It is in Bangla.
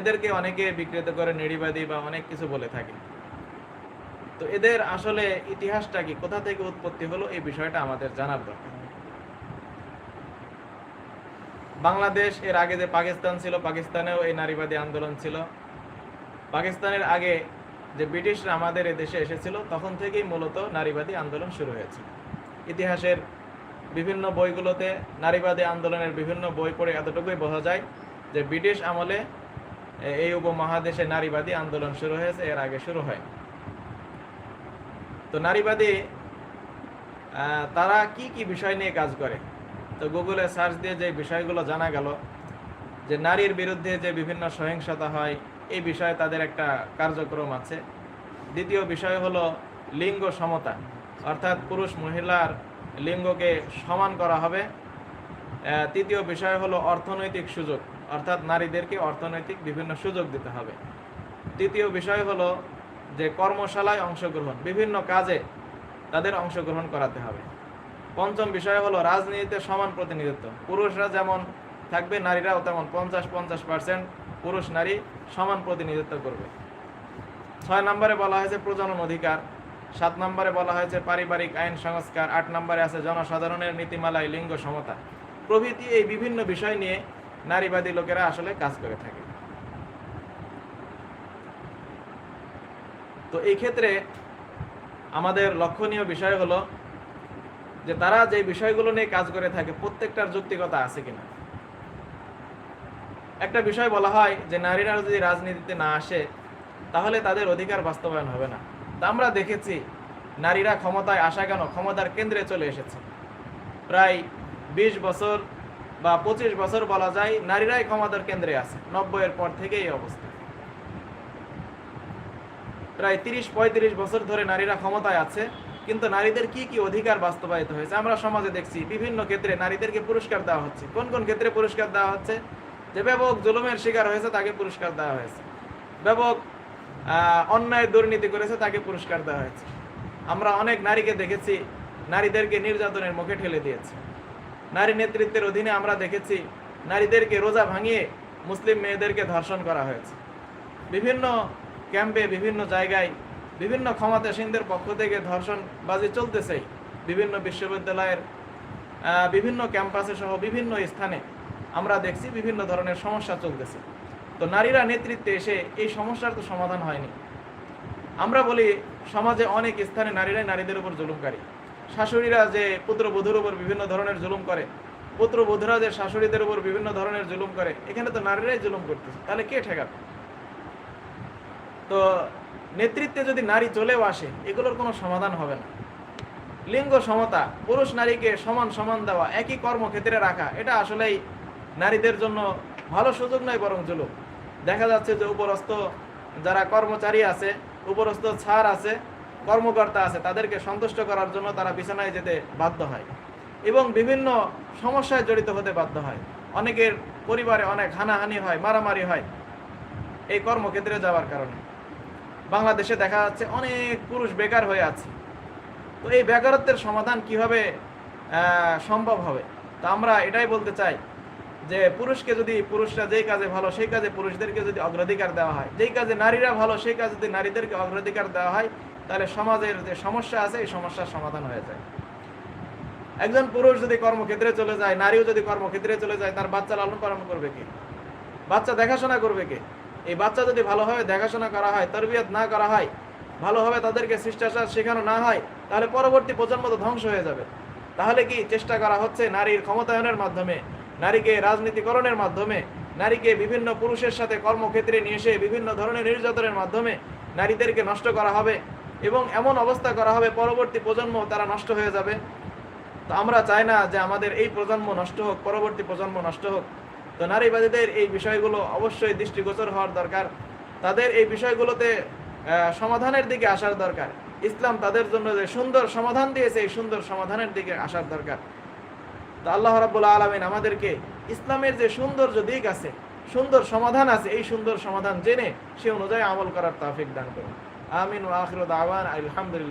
এদেরকে অনেকে বিকৃত করে, নিড়িবাদী বা অনেক কিছু বলে থাকে। তো এদের আসলে ইতিহাসটা কি, কোথা থেকে উৎপত্তি হলো, এই বিষয়টা আমাদের জানার দরকার। বাংলাদেশ, এর আগে যে পাকিস্তান ছিল, পাকিস্তানেও এই নারীবাদী আন্দোলন ছিল। পাকিস্তানের আগে যে ব্রিটিশরা আমাদের এদেশে এসেছিল, তখন থেকেই মূলত নারীবাদী আন্দোলন শুরু হয়েছে। ইতিহাসের বিভিন্ন বইগুলোতে নারীবাদী আন্দোলনের বিভিন্ন বই পড়ে এতটুকুই বোঝা যায় যে ব্রিটিশ আমলে এই উপমহাদেশে নারীবাদী আন্দোলন শুরু হয়েছে, এর আগে শুরু হয়। তো নারীবাদী তারা কি কি বিষয় নিয়ে কাজ করে? তো গুগলে সার্চ দিয়ে যে বিষয়গুলো জানা গেল, যে নারীর বিরুদ্ধে যে বিভিন্ন সহিংসতা হয়, এই বিষয়ে তাদের একটা কার্যক্রম আছে। দ্বিতীয় বিষয় হলো লিঙ্গ সমতা, অর্থাৎ পুরুষ মহিলার লিঙ্গকে সমান করা হবে। তৃতীয় বিষয় হলো অর্থনৈতিক সুযোগ। অর্থাৎ নারীদেরকে অর্থনৈতিক বিভিন্ন সুযোগ দিতে হবে। তৃতীয় বিষয় হলো যে কর্মশালায় অংশগ্রহণ, বিভিন্ন কাজে তাদের অংশগ্রহণ করাতে হবে। পঞ্চম বিষয় হলো রাজনীতিতে সমান প্রতিনিধিত্ব। পুরুষরা যেমন থাকবে, নারীরাও তেমন পঞ্চাশ পঞ্চাশ পার্সেন্ট পুরুষ, নারী সমান প্রতিনিধিত্ব করবে। ছয় নম্বরে বলা হয়েছে প্রজনন অধিকার, সাত নম্বরে বলা হয়েছে পারিবারিক আইন সংস্কার, আট নম্বরে আছে জনসাধারণের নীতিমালায় লিঙ্গ সমতা। প্রভৃতি এই বিভিন্ন বিষয় নিয়ে নারীবাদী লোকেরা আসলে কাজ করে থাকে। তো এই ক্ষেত্রে আমাদের লক্ষণীয় বিষয় হলো যে তারা যে বিষয়গুলো নিয়ে কাজ করে থাকে, প্রত্যেকটার যৌক্তিকতা আছে কিনা? একটা বিষয় বলা হয় যে নারীরা যদি রাজনীতিতে না আসে, তাহলে তাদের অধিকার বাস্তবায়ন হবে না। তা আমরা দেখেছি, নারীরা ক্ষমতায় আসা কেন? ক্ষমতার কেন্দ্রে চলে এসেছে। প্রায় বিশ বছর বা পঁচিশ বছর বলা যায়, নারীরাই ক্ষমতার কেন্দ্রে আছে। নব্বইয়ের পর থেকে এই অবস্থা। প্রায় তিরিশ, পঁয়ত্রিশ বছর ধরে নারীরা ক্ষমতায় আছে, কিন্তু নারীদের কি কি অধিকার বাস্তবায়িত হয়েছে? আমরা সমাজে দেখছি, বিভিন্ন ক্ষেত্রে নারীদেরকে পুরস্কার দেওয়া হচ্ছে। কোন কোন ক্ষেত্রে পুরস্কার দেওয়া হচ্ছে? যে ব্যাপক জুলুমের শিকার হয়েছে, তাকে পুরস্কার দেওয়া হয়েছে। ব্যাপক অন্যায় দুর্নীতি করেছে, তাকে পুরস্কার দেওয়া হয়েছে। আমরা অনেক নারীকে দেখেছি, নারীদেরকে নির্যাতনের মুখে ঠেলে দিয়েছে। নারী নেতৃত্বের অধীনে আমরা দেখেছি নারীদেরকে রোজা ভাঙিয়ে মুসলিম মেয়েদেরকে ধর্ষণ করা হয়েছে। বিভিন্ন ক্যাম্পে, বিভিন্ন জায়গায়, বিভিন্ন ক্ষমতাসীনদের পক্ষ থেকে ধর্ষণবাজি চলতেছেই বিভিন্ন বিশ্ববিদ্যালয়ের বিভিন্ন ক্যাম্পাসে সহ বিভিন্ন স্থানে আমরা দেখছি বিভিন্ন ধরনের সমস্যা চলতেছে। তো নারীরা নেতৃত্বে এসে এই সমস্যার তো সমাধান হয়নি। আমরা বলি সমাজে অনেক স্থানে নারীরাই নারীদের উপর জুলুমকারী। শাশুড়িরা যে পুত্রবধূর উপর বিভিন্ন ধরনের জুলুম করে, পুত্রবধূরা যে শাশুড়িদের উপর বিভিন্ন ধরনের জুলুম করে, এখানে তো নারীরাই জুলুম করতেছে, তাহলে কে ঠেকাবে? তো নেতৃত্বে যদি নারী চলেও আসে, এগুলোর কোনো সমাধান হবে না। লিঙ্গ সমতা, পুরুষ নারীকে সমান সমান দেওয়া, একই কর্মক্ষেত্রে রাখা, এটা আসলেই নারীদের জন্য ভালো সুযোগ নয় বরং জুলুম। দেখা যাচ্ছে যে উপরস্থ যারা কর্মচারী আছে, উপরস্থ ছাড় আছে কর্মকর্তা আছে, তাদেরকে সন্তুষ্ট করার জন্য তারা বিছানায় যেতে বাধ্য হয় এবং বিভিন্ন সমস্যায় জড়িত হতে বাধ্য হয়। অনেকের পরিবারে অনেক হানাহানি হয়, মারামারি হয় এই কর্মক্ষেত্রে যাওয়ার কারণে। বাংলাদেশে দেখা যাচ্ছে অনেক পুরুষ বেকার হয়ে আছে। তো এই বেকারত্বের সমাধান কীভাবে সম্ভব হবে? তো আমরা এটাই বলতে চাই যে পুরুষকে যদি, পুরুষরা যেই কাজে ভালো সেই কাজে পুরুষদেরকে যদি অগ্রাধিকার দেওয়া হয়, যেই কাজে নারীরা ভালো সেই কাজে যদি নারীদেরকে অগ্রাধিকার দেওয়া হয় তাহলে সমাজের যে সমস্যা আছে, এই সমস্যার সমাধান হয়ে যায়। একজন পুরুষ যদি কর্মক্ষেত্রে চলে যায়, নারীও যদি কর্মক্ষেত্রে চলে যায়, তার বাচ্চা লালন পালন করবে কে? বাচ্চা দেখাশোনা করবে কে? এই বাচ্চা যদি ভালোভাবে দেখাশোনা করা হয়, তরবিয়ত না করা হয় ভালোভাবে তাদেরকে শিষ্টাচার শেখানো না হয়, তাহলে পরবর্তী প্রজন্ম তো ধ্বংস হয়ে যাবে। তাহলে কি চেষ্টা করা হচ্ছে নারীর ক্ষমতায়নের মাধ্যমে, নারীকে রাজনীতিকরণের মাধ্যমে, নারীকে বিভিন্ন পুরুষের সাথে কর্মক্ষেত্রে নিয়ে এসে বিভিন্ন ধরনের নির্যাতনের মাধ্যমে নারীদেরকে নষ্ট করা হবে? এবং এমন অবস্থা করা হবে, পরবর্তী প্রজন্ম তারা নষ্ট হয়ে যাবে। তো আমরা চাই না যে আমাদের এই প্রজন্ম নষ্ট হোক, পরবর্তী প্রজন্ম নষ্ট হোক। তো নারীবাদীদের এই বিষয়গুলো অবশ্যই দৃষ্টিগোচর হওয়ার দরকার। তাদের এই বিষয়গুলোতে সমাধানের দিকে আসার দরকার। ইসলাম তাদের জন্য যে সুন্দর সমাধান দিয়েছে, এই সুন্দর সমাধানের দিকে আসার দরকার। তো আল্লাহ রাব্বুল আলমিন আমাদেরকে ইসলামের যে সৌন্দর্য দিক আছে, সুন্দর সমাধান আছে, এই সুন্দর সমাধান জেনে সে অনুযায়ী আমল করার তাফিক দান করুন। آمين وآخر دعوانا الحمد لله.